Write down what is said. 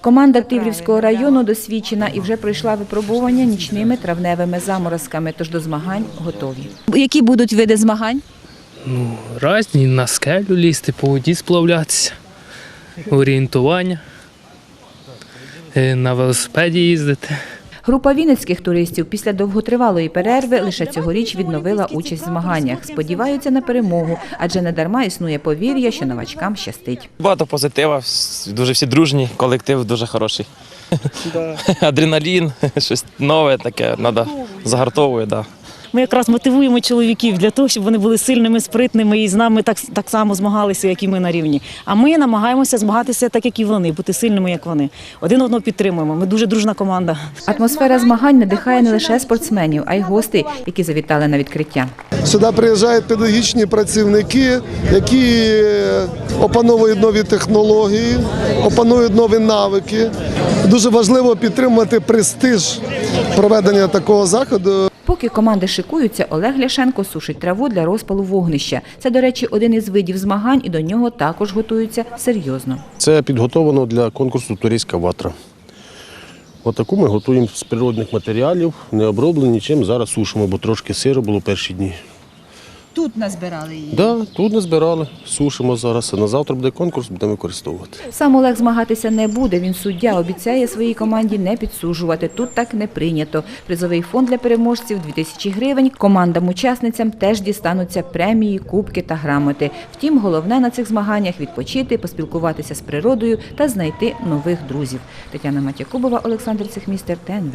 Команда Тиврівського району досвідчена і вже пройшла випробування нічними травневими заморозками, тож до змагань готові. Які будуть види змагань? Ну, різні, на скелю лізти, по воді сплавлятися, орієнтування, е, на велосипеді їздити. Група вінницьких туристів після довготривалої перерви лише цьогоріч відновила участь в змаганнях. Сподіваються на перемогу, адже не дарма існує повір'я, що новачкам щастить. Багато позитива, дуже всі дружні, колектив дуже хороший. Адреналін, щось нове таке, треба загартовує, да. Ми якраз мотивуємо чоловіків для того, щоб вони були сильними, спритними і з нами так, так само змагалися, як і ми на рівні. А ми намагаємося змагатися так, як і вони, бути сильними, як вони. Один одного підтримуємо. Ми дуже дружна команда. Атмосфера змагань надихає не лише спортсменів, а й гостей, які завітали на відкриття. Сюди приїжджають педагогічні працівники, які е, опановують нові технології, опанують нові навики. Дуже важливо підтримувати престиж проведення такого заходу. Поки команди шикуються, Олег Ляшенко сушить траву для розпалу вогнища. Це, до речі, один із видів змагань, і до нього також готуються серйозно. Це підготовлено для конкурсу Турійська ватра. Отаку ми готуємо з природних матеріалів, не оброблені нічим. Зараз сушимо, бо трошки сиро було перші дні. Тут назбирали її. Да, тут не збирали, сушимо зараз. На завтра буде конкурс, будемо використовувати. Сам Олег змагатися не буде. Він суддя обіцяє своїй команді не підсуджувати. Тут так не прийнято. Призовий фонд для переможців 2000 гривень. Командам-учасницям теж дістануться премії, кубки та грамоти. Втім, головне на цих змаганнях відпочити, поспілкуватися з природою та знайти нових друзів. Тетяна Матякубова, Олександр Цехмістер, ТНВ.